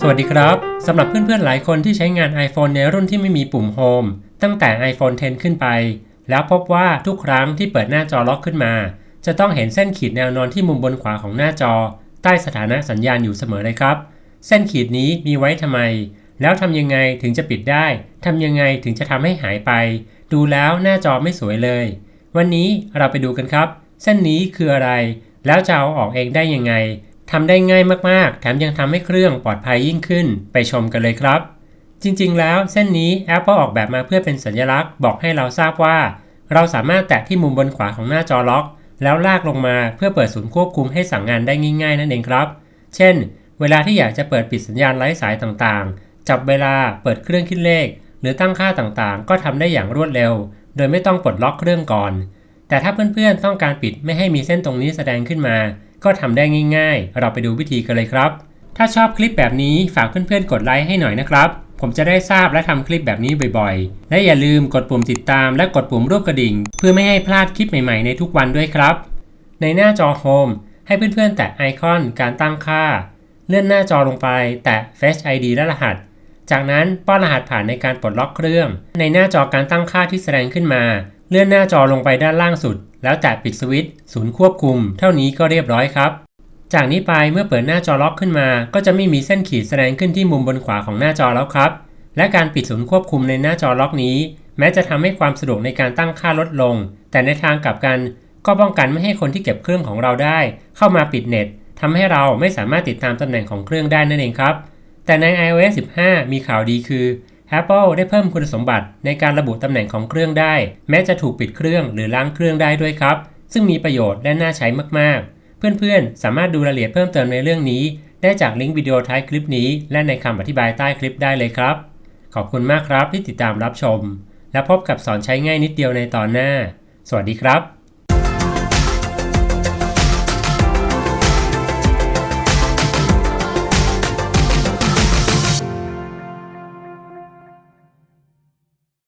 สวัสดีครับ สำหรับเพื่อนๆหลายคนที่ใช้งาน iPhone ในรุ่นที่ไม่มีปุ่ม Home ตั้งแต่ iPhone 10 ขึ้นไป แล้วพบว่าทุกครั้งที่เปิดหน้าจอล็อกขึ้นมา จะต้องเห็นเส้นขีดแนวนอนที่มุมบนขวาของหน้าจอ ใต้สถานะสัญญาณอยู่เสมอเลยครับ เส้นขีดนี้มีไว้ทำไม แล้วทำยังไงถึงจะปิดได้ทำยังไงถึงจะทำให้หายไป ดูแล้วหน้าจอไม่สวยเลย วันนี้เราไปดูกันครับ เส้นนี้คืออะไร แล้วจะเอาออกเองได้ยังไง ทำได้ง่ายมากๆ แถมยังทำให้เครื่องปลอดภัยยิ่งขึ้น ไปชมกันเลยครับ จริงๆ แล้วเส้นนี้ Apple ออกแบบมาเพื่อเป็นสัญลักษณ์ บอกให้เราทราบว่า เราสามารถแตะที่มุมบนขวาของหน้าจอล็อก แล้วลากลงมาเพื่อเปิดศูนย์ควบคุมให้สั่งงานได้ง่าย ๆ นั่นเองครับ เช่น เวลาที่อยากจะเปิดปิดสัญญาณไร้สายต่างๆ จับเวลา เปิดเครื่องคิดเลข หรือตั้งค่าต่างๆ ก็ทำได้อย่างรวดเร็ว โดยไม่ต้องปลดล็อกเครื่องก่อน แต่ถ้าเพื่อนๆ ต้องการปิดไม่ให้มีเส้นตรงนี้แสดงขึ้นมา ก็ทำได้ง่าย ๆ เราไปดูวิธีกันเลยครับ ถ้าชอบคลิปแบบนี้ฝากเพื่อนๆ กดไลค์ให้หน่อยนะครับ ผมจะได้ทราบและทำคลิปแบบนี้บ่อยๆ และอย่าลืมกดปุ่มติดตามและกดปุ่มรูปกระดิ่ง เพื่อไม่ให้พลาดคลิปใหม่ๆ ในทุกวันด้วยครับ ในหน้าจอ Home ให้เพื่อนๆ แตะไอคอนการตั้งค่า เลื่อนหน้าจอลงไป แตะ Face ID และรหัส จากนั้นป้อนรหัสผ่านในการปลดล็อกเครื่อง ในหน้าจอการตั้งค่าที่แสดงขึ้นมา เลื่อนหน้าจอลงไปด้านล่างสุด แล้วแตะปิดสวิตช์ศูนย์ควบคุม เท่านี้ก็เรียบร้อยครับ จากนี้ไปเมื่อเปิดหน้าจอล็อกขึ้นมา ก็จะไม่มีเส้นขีดแสดงขึ้นที่มุมบนขวาของหน้าจอแล้วครับ และการปิดศูนย์ควบคุมในหน้าจอล็อกนี้ แม้จะทำให้ความสะดวกในการตั้งค่าลดลง แต่ในทางกลับกัน ก็ป้องกันไม่ให้คนที่เก็บเครื่องของเราได้ เข้ามาปิดเน็ตทำให้เราไม่สามารถติดตามตำแหน่งของเครื่องได้นั่นเองครับ แต่ใน iOS 15 มีข่าวดีคือ Apple ได้เพิ่มคุณสมบัติในการระบุตำแหน่งของเครื่องได้ แม้จะถูกปิดเครื่องหรือล้างเครื่องได้ด้วยครับ ซึ่งมีประโยชน์และน่าใช้มากๆ เพื่อนๆ สามารถดูรายละเอียดเพิ่มเติมในเรื่องนี้ ได้จากลิงก์วิดีโอท้ายคลิปนี้ และในคำอธิบายใต้คลิปได้เลยครับ ขอบคุณมากครับที่ติดตามรับชม และพบกับสอนใช้ง่ายนิดเดียวในตอนหน้า สวัสดีครับ